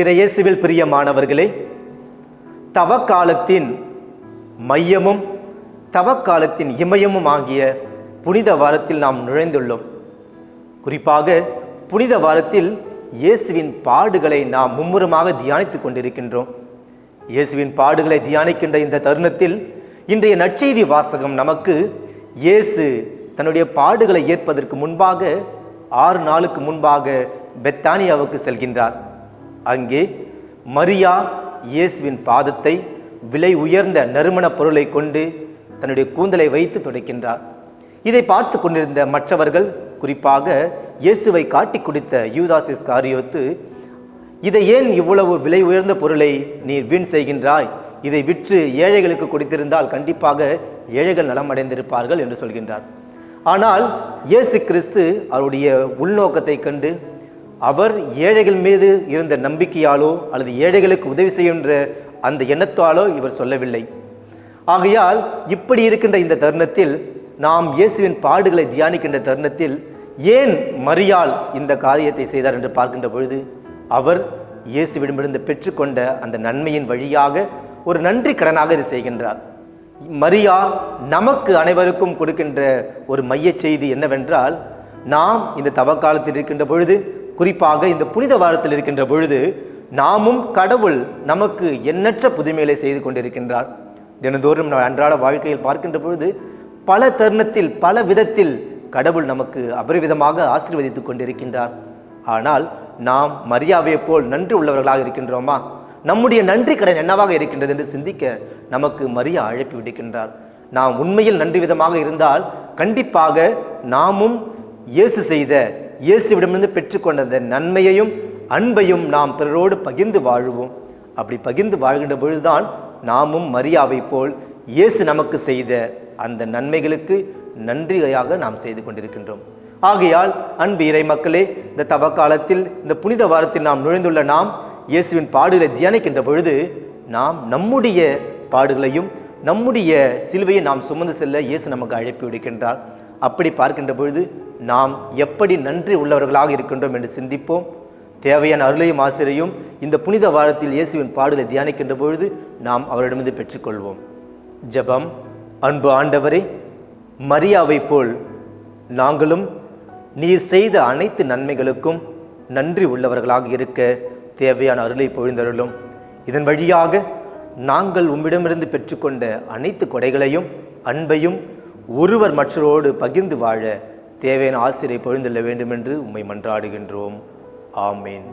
இறையேசுவில் பிரியமானவர்களே தவக்காலத்தின் மையமும் தவக்காலத்தின் இமயமும் ஆகிய புனித வாரத்தில் நாம் நுழைந்துள்ளோம். குறிப்பாக புனித வாரத்தில் இயேசுவின் பாடுகளை நாம் மும்முரமாக தியானித்துக் கொண்டிருக்கின்றோம். இயேசுவின் பாடுகளை தியானிக்கின்ற இந்த தருணத்தில் இன்றைய நற்செய்தி வாசகம் நமக்கு இயேசு தன்னுடைய பாடுகளை ஏற்பதற்கு முன்பாக ஆறு நாளுக்கு முன்பாக பெத்தானியாவுக்கு செல்கின்றார். அங்கே மரியா இயேசுவின் பாதத்தை விலை உயர்ந்த நறுமணப் பொருளை கொண்டு தன்னுடைய கூந்தலை வைத்து துடைக்கின்றார். இதை பார்த்து கொண்டிருந்த மற்றவர்கள் குறிப்பாக இயேசுவை காட்டி குடித்த யூதாசிஸ் காரியோத்து இதை ஏன் இவ்வளவு விலை உயர்ந்த பொருளை நீ வீண் செய்கின்றாய்? இதை விற்று ஏழைகளுக்கு கொடுத்திருந்தால் கண்டிப்பாக ஏழைகள் நலமடைந்திருப்பார்கள் என்று சொல்கின்றார். ஆனால் இயேசு கிறிஸ்து அவருடைய உள்நோக்கத்தை கண்டு அவர் ஏழைகள் மீது இருந்த நம்பிக்கையாலோ அல்லது ஏழைகளுக்கு உதவி செய்கின்ற அந்த எண்ணத்தாலோ இவர் சொல்லவில்லை. ஆகையால் இப்படி இருக்கின்ற இந்த தருணத்தில் நாம் இயேசுவின் பாடுகளை தியானிக்கின்ற தருணத்தில் ஏன் மரியால் இந்த காரியத்தை செய்தார் என்று பார்க்கின்ற பொழுது அவர் இயேசுவிடமிருந்து பெற்றுக்கொண்ட அந்த நன்மையின் வழியாக ஒரு நன்றி கடனாக இதை செய்கின்றார். மரியா நமக்கு அனைவருக்கும் கொடுக்கின்ற ஒரு மைய செய்தி என்னவென்றால் நாம் இந்த தவக்காலத்தில் இருக்கின்ற பொழுது குறிப்பாக இந்த புனித வாரத்தில் இருக்கின்ற பொழுது நாமும் கடவுள் நமக்கு எண்ணற்ற புதுமைகளை செய்து கொண்டிருக்கின்றார். தினந்தோறும் நாம் அன்றாட வாழ்க்கையில் பார்க்கின்ற பொழுது பல தருணத்தில் பல விதத்தில் கடவுள் நமக்கு அபரிவிதமாக ஆசீர்வதித்துக் கொண்டிருக்கின்றார். ஆனால் நாம் மரியாதையை போல் நன்றி உள்ளவர்களாக இருக்கின்றோமா? நம்முடைய நன்றி கடன் என்னவாக இருக்கின்றது என்று சிந்திக்க நமக்கு மரியா அழைப்பு விடுக்கின்றார். நாம் உண்மையில் நன்றி விதமாக இருந்தால் கண்டிப்பாக நாமும் இயேசு செய்த இயேசுவிடமிருந்து பெற்றுக்கொண்ட அந்த நன்மையையும் அன்பையும் நாம் பிறரோடு பகிர்ந்து வாழுவோம். அப்படி பகிர்ந்து வாழ்கின்ற பொழுதுதான் நாமும் மரியாவை போல் இயேசு நமக்கு செய்த அந்த நன்மைகளுக்கு நன்றியாக நாம் செய்து கொண்டிருக்கின்றோம். ஆகையால் அன்பு இறை மக்களே இந்த தவக்காலத்தில் இந்த புனித வாரத்தில் நாம் நுழைந்துள்ள நாம் இயேசுவின் பாடுகளை தியானிக்கின்ற பொழுது நாம் நம்முடைய பாடுகளையும் நம்முடைய சிலுவையை நாம் சுமந்து செல்ல இயேசு நமக்கு அழைப்பு விடுக்கின்றார். அப்படி பார்க்கின்ற பொழுது நாம் எப்படி நன்றி உள்ளவர்களாக இருக்கின்றோம் என்று சிந்திப்போம். தேவையான அருளையும் ஆசிரியையும் இந்த புனித வாரத்தில் இயேசுவின் பாடலை தியானிக்கின்ற பொழுது நாம் அவரிடமிருந்து பெற்றுக்கொள்வோம். ஜெபம். அன்பு ஆண்டவரே மரியாவை போல் நாங்களும் நீர் செய்த அனைத்து நன்மைகளுக்கும் நன்றி உள்ளவர்களாக இருக்க தேவையான அருளை பொழிந்தருளும். இதன் வழியாக நாங்கள் உம்மிடமிருந்து பெற்றுக்கொண்ட அனைத்து கொடைகளையும் அன்பையும் ஒருவர் மற்றவரோடு பகிர்ந்து வாழ தேவையான ஆசிரியை பொழுந்தள்ள வேண்டும் என்று உம்மை மன்றாடுகின்றோம். ஆமீன்.